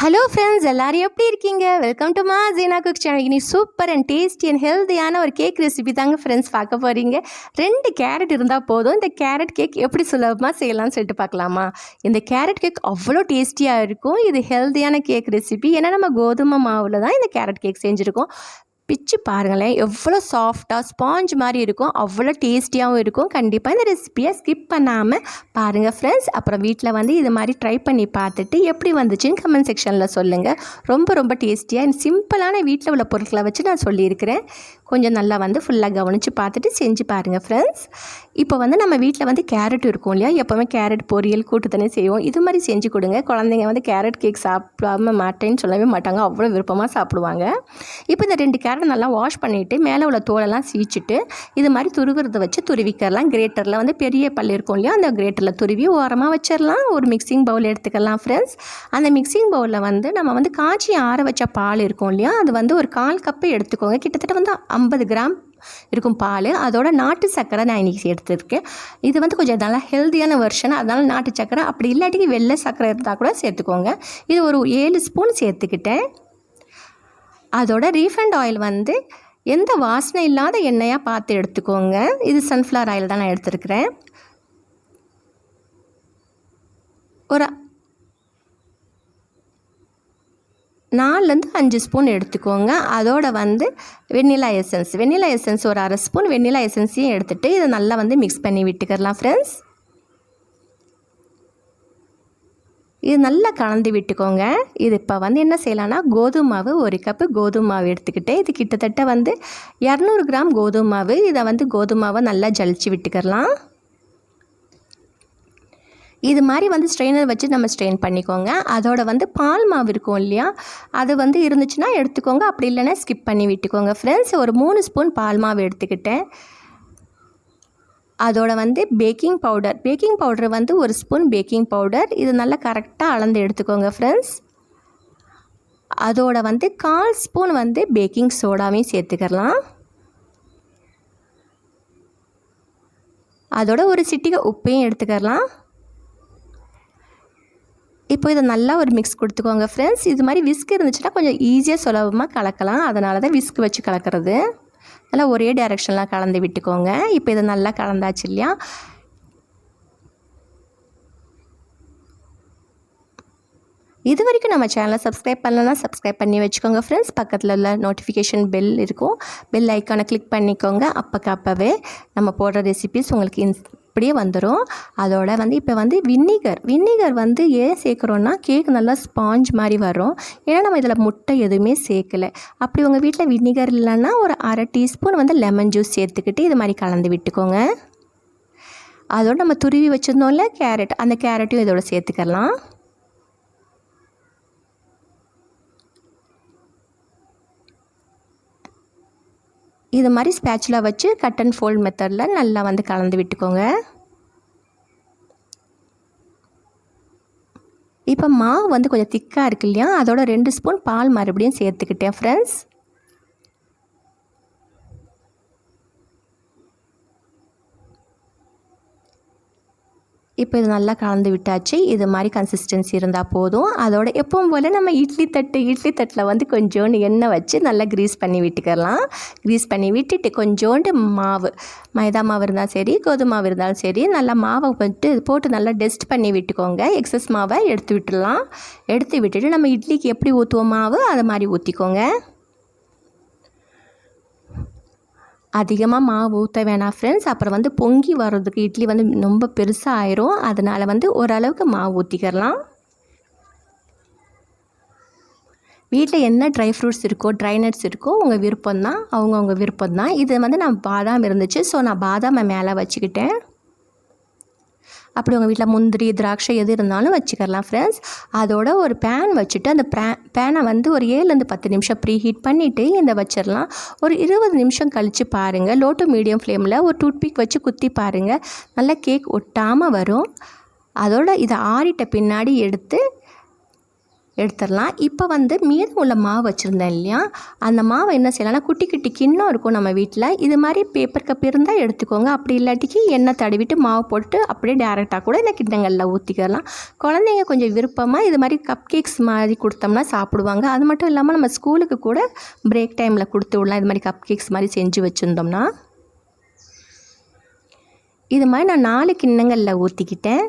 Hello friends எல்லாரும் எப்படி இருக்கீங்க? வெல்கம் டு மா ஜீனா குக் சேனல் இன்னைக்கு சூப்பர் அண்ட் டேஸ்டி அண்ட் ஹெல்த்தியான ஒரு கேக் ரெசிபி தாங்க ஃப்ரெண்ட்ஸ் பார்க்க போகிறீங்க ரெண்டு கேரட் இருந்தால் போதும். இந்த கேரட் கேக் எப்படி சுலபமாக செய்யலாம்னு சொல்லிட்டு பார்க்கலாமா? இந்த கேரட் கேக் அவ்வளோ டேஸ்டியாக இருக்கும். இது ஹெல்த்தியான கேக் ரெசிபி ஏன்னா நம்ம கோதுமை மாவில் தான் இந்த கேரட் கேக் செஞ்சுருக்கோம். பிச்சு பாருங்களேன். எவ்வளோ சாஃப்டாக ஸ்பாஞ்ச் மாதிரி இருக்கும். அவ்வளோ டேஸ்டியாகவும் இருக்கும். கண்டிப்பாக இந்த ரெசிபியை ஸ்கிப் பண்ணாமல் பாருங்கள் ஃப்ரெண்ட்ஸ் அப்புறம் வீட்டில் வந்து இது மாதிரி ட்ரை பண்ணி பார்த்துட்டு எப்படி வந்துச்சுன்னு கமெண்ட் செக்ஷனில் சொல்லுங்கள் ரொம்ப ரொம்ப டேஸ்டியாக சிம்பிளான வீட்டில் உள்ள பொருட்களை வச்சு நான் சொல்லியிருக்கிறேன். கொஞ்சம் நல்லா வந்து ஃபுல்லாக கவனித்து பார்த்துட்டு செஞ்சு பாருங்கள் ஃப்ரெண்ட்ஸ் இப்போ வந்து நம்ம வீட்டில் வந்து கேரட் இருக்கும் இல்லையா? எப்போவுமே கேரட் பொரியல் கூட்டு தானே செய்வோம். இது மாதிரி செஞ்சு கொடுங்க. குழந்தைங்க வந்து கேரட் கேக் சாப்பிடாம மாட்டேன்னு சொல்லவே மாட்டாங்க. அவ்வளோ விருப்பமாக சாப்பிடுவாங்க. இப்போ இந்த ரெண்டு கேரட் நல்லா வாஷ் பண்ணிவிட்டு மேலே உள்ள தோலெல்லாம் சீச்சிட்டு இது மாதிரி துருவுறதை வச்சு துருவிக்கிறலாம். கிரேட்டரில் வந்து பெரிய பல் இருக்கும் இல்லையா? அந்த கிரேட்டரில் துருவி ஓரமாக வச்சிடலாம் ஒரு மிக்சிங் பவுல் எடுத்துக்கலாம் ஃப்ரெண்ட்ஸ் அந்த மிக்சிங் பவுலில் வந்து நம்ம வந்து காய்ச்சி ஆற வச்ச பால் இருக்கும் இல்லையா? அது வந்து ஒரு கால் கப்பு எடுத்துக்கோங்க. கிட்டத்தட்ட வந்து ஐம்பது கிராம் இருக்கும் பால். அதோட நாட்டு சர்க்கரை நான் இன்றைக்கி எடுத்துருக்கேன். இது வந்து கொஞ்சம் நல்லா ஹெல்த்தியான வெர்ஷன் அதனால் நாட்டு சர்க்கரை அப்படி இல்லாட்டிக்கு வெள்ளை சர்க்கரை இருந்தால் கூட சேர்த்துக்கோங்க. இது ஒரு ஏழு ஸ்பூன் சேர்த்துக்கிட்டேன். அதோட ரீஃபண்ட் ஆயில் வந்து எந்த வாசனை இல்லாத எண்ணெயாக பார்த்து எடுத்துக்கோங்க. இது சன்ஃப்ளவர் ஆயில் தான் நான் எடுத்துருக்கிறேன். ஒரு நாலுலேருந்து அஞ்சு ஸ்பூன் எடுத்துக்கோங்க. அதோட வந்து வெண்ணிலா எசன்ஸ் வெண்ணிலா எசன்ஸ் ஒரு அரை ஸ்பூன் வெண்ணிலா எசன்ஸையும் எடுத்துகிட்டு இதை நல்லா வந்து மிக்ஸ் பண்ணி விட்டுக்கிறலாம் ஃப்ரெண்ட்ஸ் இது நல்லா கலந்து விட்டுக்கோங்க. இது இப்போ வந்து என்ன செய்யலாம்னா கோதுமை மாவு ஒரு கப்பு கோதுமை மாவு எடுத்துக்கிட்டு இது கிட்டத்தட்ட வந்து இரநூறு கிராம் கோதுமை மாவு இதை வந்து கோதுமை மாவை நல்லா ஜலிச்சு விட்டுக்கிறலாம் இது மாதிரி வந்து ஸ்ட்ரெயினர் வச்சு நம்ம ஸ்ட்ரெயின் பண்ணிக்கோங்க. அதோட வந்து பால் மாவு இருக்கும் இல்லையா அது வந்து இருந்துச்சுன்னா எடுத்துக்கோங்க. அப்படி இல்லைன்னா ஸ்கிப் பண்ணி விட்டுக்கோங்க. ஃப்ரெண்ட்ஸ் ஒரு மூணு ஸ்பூன் பால் மாவு எடுத்துக்கிட்டேன். அதோட வந்து பேக்கிங் பவுடர் பேக்கிங் பவுடர் வந்து ஒரு ஸ்பூன் பேக்கிங் பவுடர் இது நல்லா கரெக்டாக அளந்து எடுத்துக்கோங்க ஃப்ரெண்ட்ஸ் அதோட வந்து கால் ஸ்பூன் வந்து பேக்கிங் சோடாவையும் சேர்த்துக்கலாம். அதோட ஒரு சிட்டிகை உப்பையும் எடுத்துக்கலாம். இப்போ இதை நல்லா ஒரு மிக்ஸ் கொடுத்துக்கோங்க ஃப்ரெண்ட்ஸ் இது மாதிரி விஸ்க் இருந்துச்சுன்னா கொஞ்சம் ஈஸியாக சுலபமாக கலக்கலாம். அதனால தான் விஸ்க் வச்சு கலக்கிறது. நல்லா ஒரே டைரெக்ஷன்லாம் கலந்து விட்டுக்கோங்க. இப்போ இதை நல்லா கலந்தாச்சு இல்லையா? இது வரைக்கும் நம்ம சேனலை சப்ஸ்கிரைப் பண்ணலன்னா சப்ஸ்கிரைப் பண்ணி வச்சுக்கோங்க. ஃப்ரெண்ட்ஸ் பக்கத்தில் உள்ள நோட்டிஃபிகேஷன் பெல் இருக்கும். பெல் ஐக்கானை கிளிக் பண்ணிக்கோங்க. அப்போக்கப்பவே நம்ம போடுற ரெசிபிஸ் உங்களுக்கு இன்ஸ் அப்படியே வந்துடும் அதோட வந்து இப்போ வந்து வின்னிகர் வின்னிகர் வந்து ஏன் சேர்க்குறோன்னா கேக் நல்லா ஸ்பாஞ்ச் மாதிரி வரும். ஏன்னா நம்ம இதில் முட்டை எதுவுமே சேர்க்கலை. அப்படி உங்கள் வீட்டில் வின்னிகர் இல்லைன்னா ஒரு அரை டீஸ்பூன் வந்து லெமன் ஜூஸ் சேர்த்துக்கிட்டு இது மாதிரி கலந்து விட்டுக்கோங்க. அதோடு நம்ம துருவி வச்சுருந்தோம்ல கேரட் அந்த கேரட்டையும் இதோட சேர்த்துக்கலாம். இது மாதிரி ஸ்பேச்சுலா வச்சு கட் அண்ட் ஃபோல்ட் மெத்தடில் நல்லா வந்து கலந்து விட்டுக்கோங்க. இப்போ மாவு வந்து கொஞ்சம் திக்காக இருக்கு இல்லையா? அதோட ரெண்டு ஸ்பூன் பால் மறுபடியும் சேர்த்துக்கிட்டேன் ஃப்ரெண்ட்ஸ் இப்போ இது நல்லா கலந்து விட்டாச்சு. இது மாதிரி கன்சிஸ்டன்சி இருந்தால் போதும். அதோட எப்பவும் போல் நம்ம இட்லி தட்டு இட்லி தட்டில் வந்து கொஞ்சோண்டு எண்ணெய் வச்சு நல்லா க்ரீஸ் பண்ணி விட்டுக்கலாம். க்ரீஸ் பண்ணி விட்டுட்டு கொஞ்சோண்டு மாவு மைதா மாவு இருந்தாலும் சரி கோதுமை மாவு இருந்தாலும் சரி நல்லா மாவை வந்துட்டு போட்டு நல்லா டெஸ்ட் பண்ணி விட்டுக்கோங்க. எக்ஸஸ் மாவை எடுத்து விட்டுடலாம். எடுத்து விட்டுட்டு நம்ம இட்லிக்கு எப்படி ஊற்றுவோம் மாவு? அதை மாதிரி ஊற்றிக்கோங்க அதிகமாக மாவு ஊற்ற வேணாம் ஃப்ரெண்ட்ஸ் அப்புறம் வந்து பொங்கி வர்றதுக்கு இட்லி வந்து ரொம்ப பெருசாக ஆயிரும். அதனால் வந்து ஓரளவுக்கு மாவு ஊற்றிக்கிறலாம் வீட்டில் என்ன ட்ரை ஃப்ரூட்ஸ் இருக்கோ ட்ரை நட்ஸ் இருக்கோ உங்கள் விருப்பம் தான் அவங்கவுங்க விருப்பம் தான் இது வந்து நான் பாதாம் இருந்துச்சு. ஸோ நான் பாதாமை மேலே வச்சுக்கிட்டேன். அப்படி உங்கள் வீட்டில் முந்திரி திராட்சை எது இருந்தாலும் வச்சுக்கலாம் ஃப்ரெண்ட்ஸ் அதோட ஒரு பேன் வச்சுட்டு அந்த பே பேனை வந்து ஒரு ஏழுலேருந்து பத்து நிமிஷம் ப்ரீ ஹீட் பண்ணிவிட்டு இந்த வச்சிடலாம் ஒரு இருபது நிமிஷம் கழித்து பாருங்கள் லோ டு மீடியம் ஃப்ளேமில் ஒரு டூத்பிக் வச்சு குத்தி பாருங்கள் நல்லா கேக் ஒட்டாமல் வரும். அதோட இதை ஆறிட்ட பின்னாடி எடுத்து எடுத்துடலாம். இப்போ வந்து மீதம் உள்ள மாவு வச்சுருந்தேன் இல்லையா? அந்த மாவை என்ன செய்யலாம்னா குட்டி குட்டி கிண்ணம் இருக்கும் நம்ம வீட்டில் இது மாதிரி பேப்பர் கப் இருந்தால் எடுத்துக்கோங்க. அப்படி இல்லாட்டிக்கு எண்ணெய் தடவிட்டு மாவு போட்டு அப்படியே டேரெக்டாக கூட இந்த கிண்ணங்களில் ஊற்றிக்கலாம் குழந்தைங்க கொஞ்சம் விருப்பமாக இது மாதிரி கப் கேக்ஸ் மாதிரி கொடுத்தோம்னா சாப்பிடுவாங்க. அது மட்டும் இல்லாமல் நம்ம ஸ்கூலுக்கு கூட பிரேக் டைமில் கொடுத்து விடலாம். இது மாதிரி கப் கேக்ஸ் மாதிரி செஞ்சு வச்சுருந்தோம்னா. இது மாதிரி நான் நாலு கிண்ணங்களில் ஊற்றிக்கிட்டேன்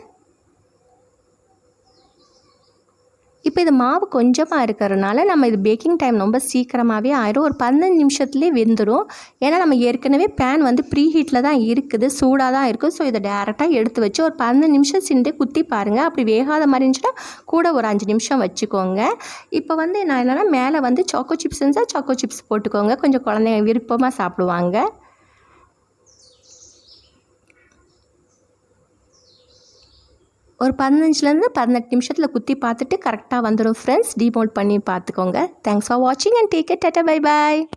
இப்போ இது மாவு கொஞ்சமாக இருக்கிறதுனால நம்ம இது பேக்கிங் டைம் ரொம்ப சீக்கிரமாகவே ஆயிரும். ஒரு பதினஞ்சு நிமிஷத்துலேயே வெந்துடும் ஏன்னா நம்ம ஏற்கனவே பேன் வந்து ப்ரீ ஹீட்டில் தான் இருக்குது. சூடாக தான் இருக்குது ஸோ இதை டேரெக்டாக எடுத்து வச்சு ஒரு பதினஞ்சு நிமிஷம் சிண்டே குத்தி பாருங்கள் அப்படி வேகாத மாதிரி இருந்துச்சுன்னா கூட ஒரு அஞ்சு நிமிஷம் வச்சுக்கோங்க. இப்போ வந்து நான் என்னென்னா மேலே வந்து சாக்கோ சிப்ஸ் இருந்தால் சாக்கோ சிப்ஸ் போட்டுக்கோங்க. கொஞ்சம் குழந்தைங்க விருப்பமாக சாப்பிடுவாங்க. ஒரு பதினஞ்சுலேருந்து பதினெட்டு நிமிஷத்தில் குத்தி பார்த்துட்டு கரெக்டாக வந்துடும் ஃப்ரெண்ட்ஸ் டிமோட் பண்ணி பார்த்துக்கோங்க. தேங்க்ஸ் ஃபார் வாட்சிங் and take it tata bye bye